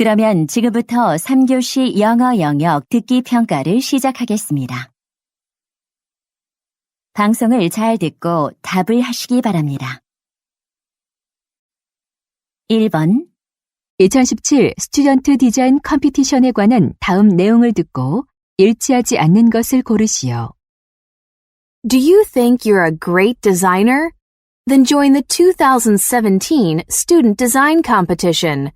그러면 지금부터 3교시 영어 영역 듣기 평가를 시작하겠습니다. 방송을 잘 듣고 답을 하시기 바랍니다. 1번 2017 스튜던트 디자인 컴피티션에 관한 다음 내용을 듣고 일치하지 않는 것을 고르시오. Do you think you're a great designer? Then join the 2017 Student Design Competition.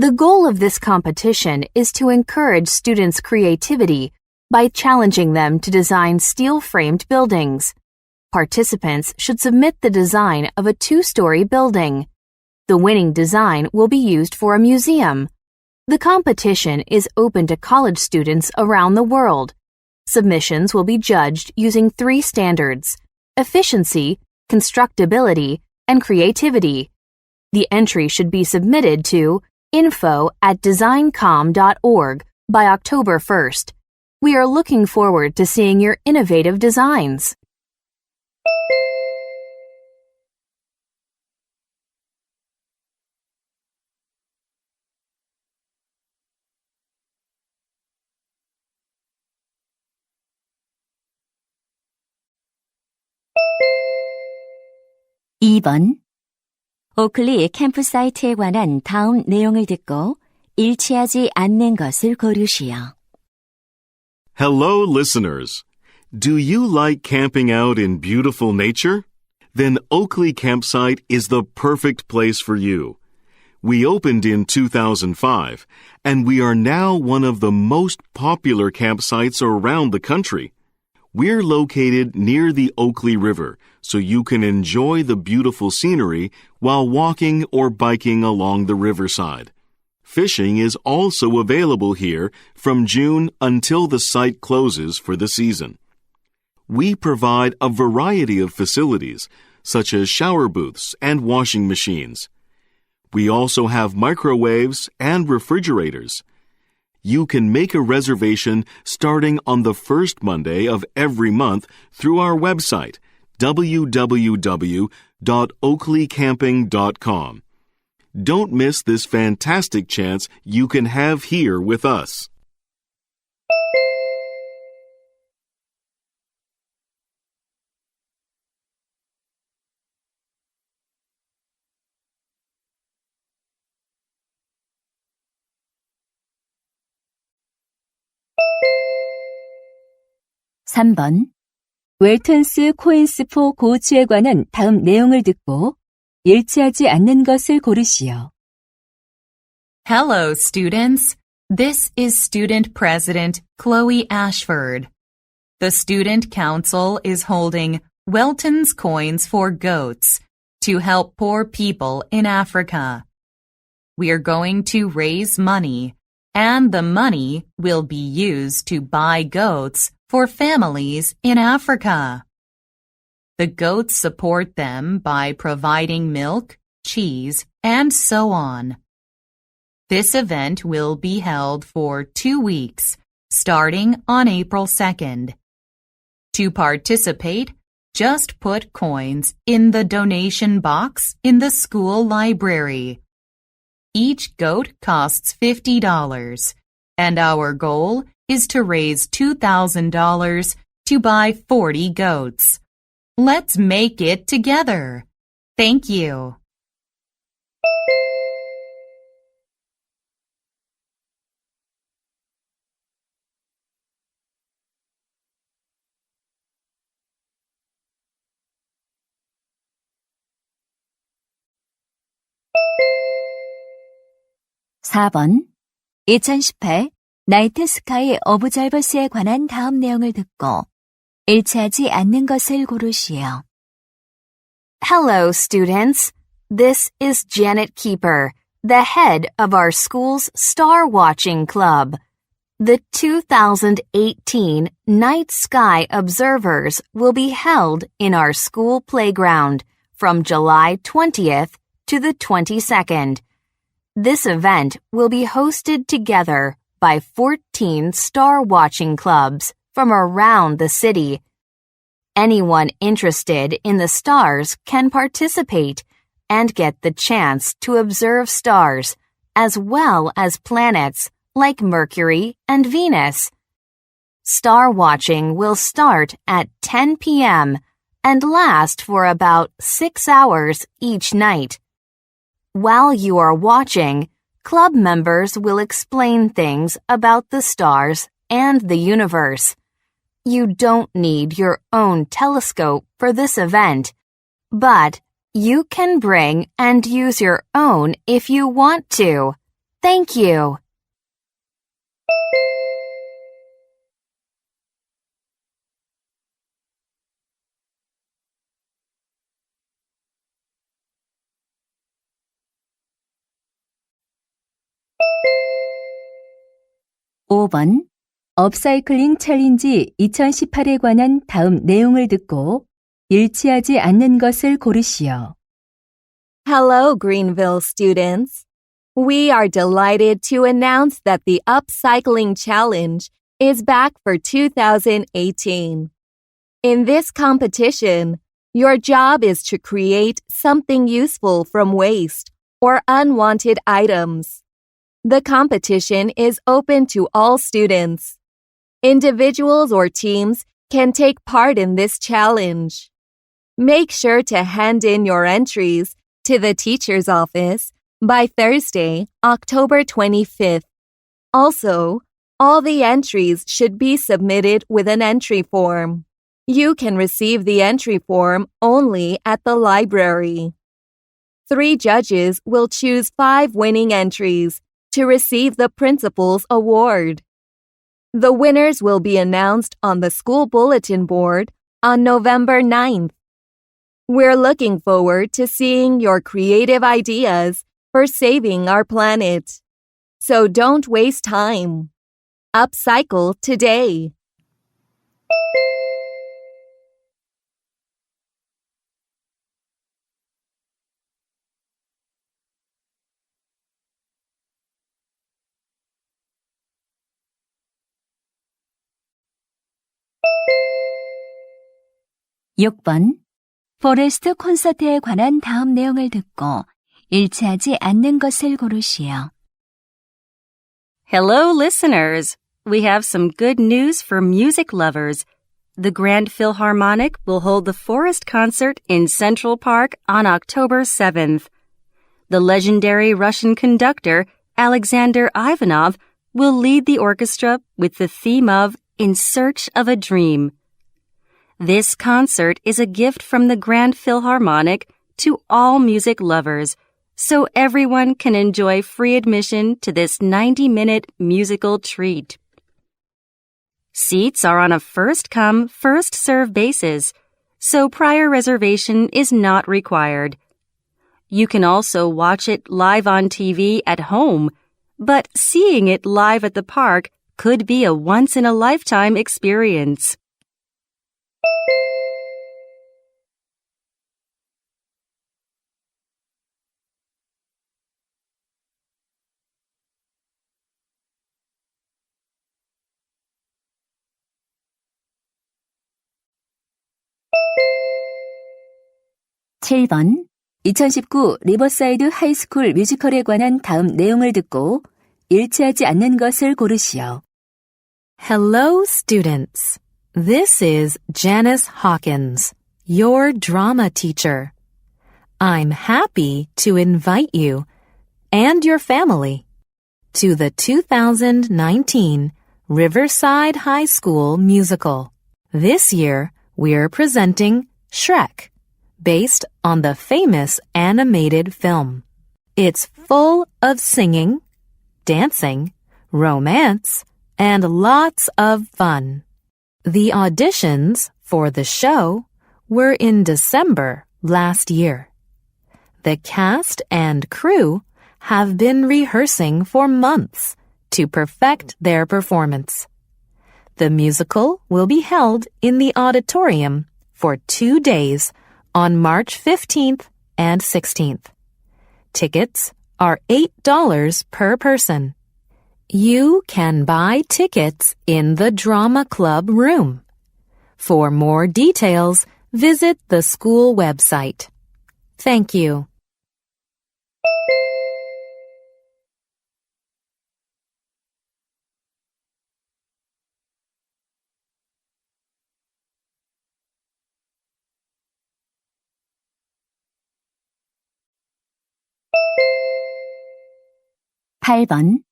The goal of this competition is to encourage students' creativity by challenging them to design steel-framed buildings. Participants should submit the design of a two-story building. The winning design will be used for a museum. The competition is open to college students around the world. Submissions will be judged using three standards efficiency, constructability, and creativity. The entry should be submitted to info at designcom.org by October 1st. We are looking forward to seeing your innovative designs. 이번 오클리 캠프사이트에 관한 다음 내용을 듣고 일치하지 않는 것을 고르시오. Hello, listeners. Do you like camping out in beautiful nature? Then Oakley Campsite is the perfect place for you. We opened in 2005, and we are now one of the most popular campsites around the country. We're located near the Oakley River, so you can enjoy the beautiful scenery while walking or biking along the riverside. Fishing is also available here from June until the site closes for the season. We provide a variety of facilities, such as shower booths and washing machines. We also have microwaves and refrigerators. You can make a reservation starting on the first Monday of every month through our website, www.oakleycamping.com. Don't miss this fantastic chance you can have here with us. 삼번 웰턴스 코인스포 고우츠에 관한 다음 내용을 듣고 일치하지 않는 것을 고르시오. Hello, students. This is Student President Chloe Ashford. The Student Council is holding Welton's Coins for Goats to help poor people in Africa. We are going to raise money, and the money will be used to buy goats for families in Africa. The goats support them by providing milk, cheese, and so on. This event will be held for two weeks, starting on April 2nd. To participate, just put coins in the donation box in the school library. Each goat costs $50, and our goal is to raise $2,000 to buy 40 goats. Let's make it together. Thank you. 사번 2018 나이트 스카이 어브잘버스에 관한 다음 내용을 듣고 일치하지 않는 것을 고르시오. Hello, students. This is Janet Keeper, the head of our school's Star Watching Club. The 2018 Night Sky Observers will be held in our school playground from July 20th to the 22nd. This event will be hosted together by 14 star watching clubs from around the city. Anyone interested in the stars can participate and get the chance to observe stars as well as planets like Mercury and Venus. Star watching will start at 10 p.m. and last for about six hours each night. While you are watching, club members will explain things about the stars and the universe. You don't need your own telescope for this event, but you can bring and use your own if you want to. Thank you. 오 번 업사이클링 챌린지 2018에 관한 다음 내용을 듣고 일치하지 않는 것을 고르시오. Hello, Greenville students. We are delighted to announce that the Upcycling Challenge is back for 2018. In this competition, your job is to create something useful from waste or unwanted items. The competition is open to all students. Individuals or teams can take part in this challenge. Make sure to hand in your entries to the teacher's office by Thursday, October 25th. Also, all the entries should be submitted with an entry form. You can receive the entry form only at the library. Three judges will choose five winning entries to receive the principal's award. The winners will be announced on the school bulletin board on November 9th. We're looking forward to seeing your creative ideas for saving our planet. So don't waste time. Upcycle today. 육 번 포레스트 콘서트에 관한 다음 내용을 듣고 일치하지 않는 것을 고르시오. Hello, listeners. We have some good news for music lovers. The Grand Philharmonic will hold the Forest Concert in Central Park on October 7th. The legendary Russian conductor, Alexander Ivanov, will lead the orchestra with the theme of In Search of a Dream. This concert is a gift from the Grand Philharmonic to all music lovers, so everyone can enjoy free admission to this 90 minute musical treat. Seats are on a first come, first serve basis, so prior reservation is not required. You can also watch it live on TV at home, but seeing it live at the park could be a once in a lifetime experience. 칠번2019 리버사이드 하이스쿨 뮤지컬에 관한 다음 내용을 듣고 일치하지 않는 것을 고르시오. Hello, students. This is Janice Hawkins, your drama teacher. I'm happy to invite you and your family to the 2019 Riverside High School musical. This year, we're presenting Shrek, based on the famous animated film. It's full of singing, dancing, romance, and lots of fun. The auditions for the show were in December last year. The cast and crew have been rehearsing for months to perfect their performance. The musical will be held in the auditorium for two days on March 15th and 16th. Tickets are $8 per person. You can buy tickets in the drama club room. For more details, visit the school website. Thank you. (8번)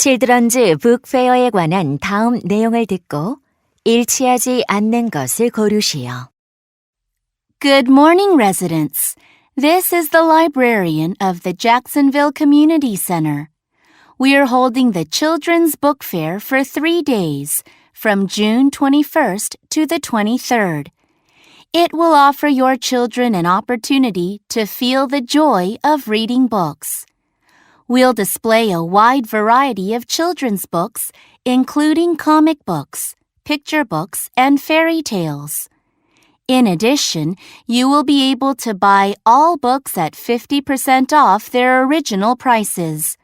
칠드런즈 북페어에 관한 다음 내용을 듣고 일치하지 않는 것을 고르시오. Good morning, residents. This is the librarian of the Jacksonville Community Center. We are holding the Children's Book Fair for three days, from June 21st to the 23rd. It will offer your children an opportunity to feel the joy of reading books. We'll display a wide variety of children's books, including comic books, picture books, and fairy tales. In addition, you will be able to buy all books at 50% off their original prices.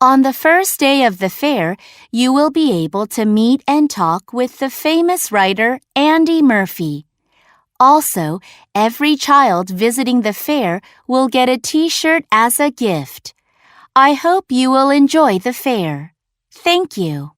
On the first day of the fair, you will be able to meet and talk with the famous writer Andy Murphy. Also, every child visiting the fair will get a t-shirt as a gift. I hope you will enjoy the fair. Thank you.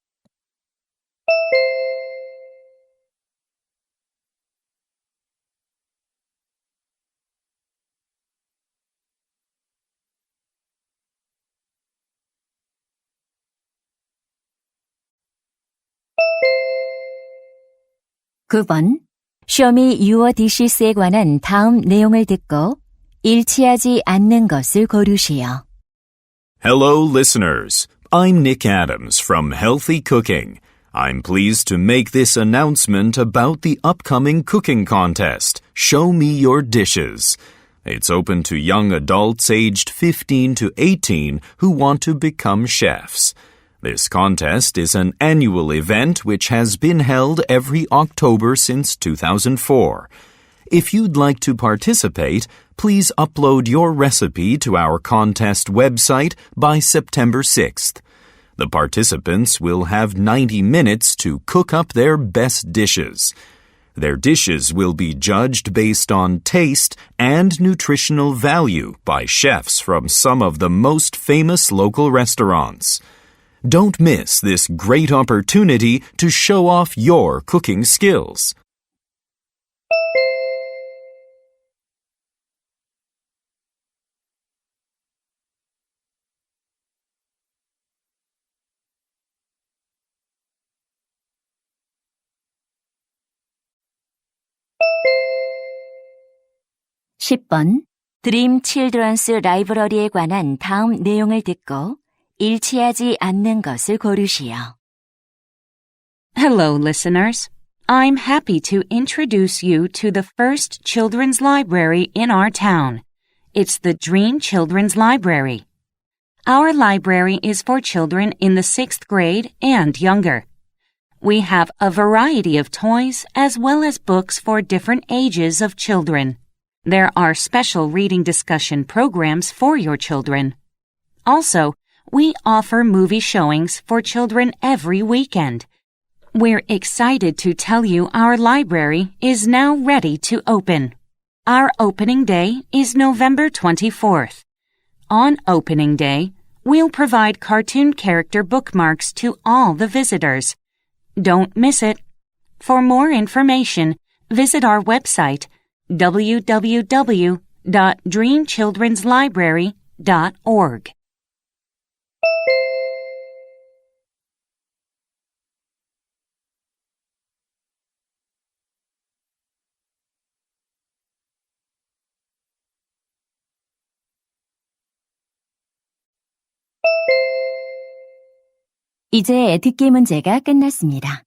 구번 쇼미 유어 디시스에 관한 다음 내용을 듣고 일치하지 않는 것을 고르시오. Hello, listeners. I'm Nick Adams from Healthy Cooking. I'm pleased to make this announcement about the upcoming cooking contest, Show Me Your Dishes. It's open to young adults aged 15 to 18 who want to become chefs. This contest is an annual event which has been held every October since 2004. If you'd like to participate, please upload your recipe to our contest website by September 6th. The participants will have 90 minutes to cook up their best dishes. Their dishes will be judged based on taste and nutritional value by chefs from some of the most famous local restaurants. Don't miss this great opportunity to show off your cooking skills. 십 번 드림 칠드런스 라이브러리에 관한 다음 내용을 듣고 일치하지 않는 것을 고르시오. Hello, listeners. I'm happy to introduce you to the first children's library in our town. It's the Dream Children's Library. Our library is for children in the sixth grade and younger. We have a variety of toys as well as books for different ages of children. There are special reading discussion programs for your children. Also, we offer movie showings for children every weekend. We're excited to tell you our library is now ready to open. Our opening day is November 24th. On opening day, we'll provide cartoon character bookmarks to all the visitors. Don't miss it. For more information, visit our website www.dreamchildrenslibrary.org. 이제 듣기 문제가 끝났습니다.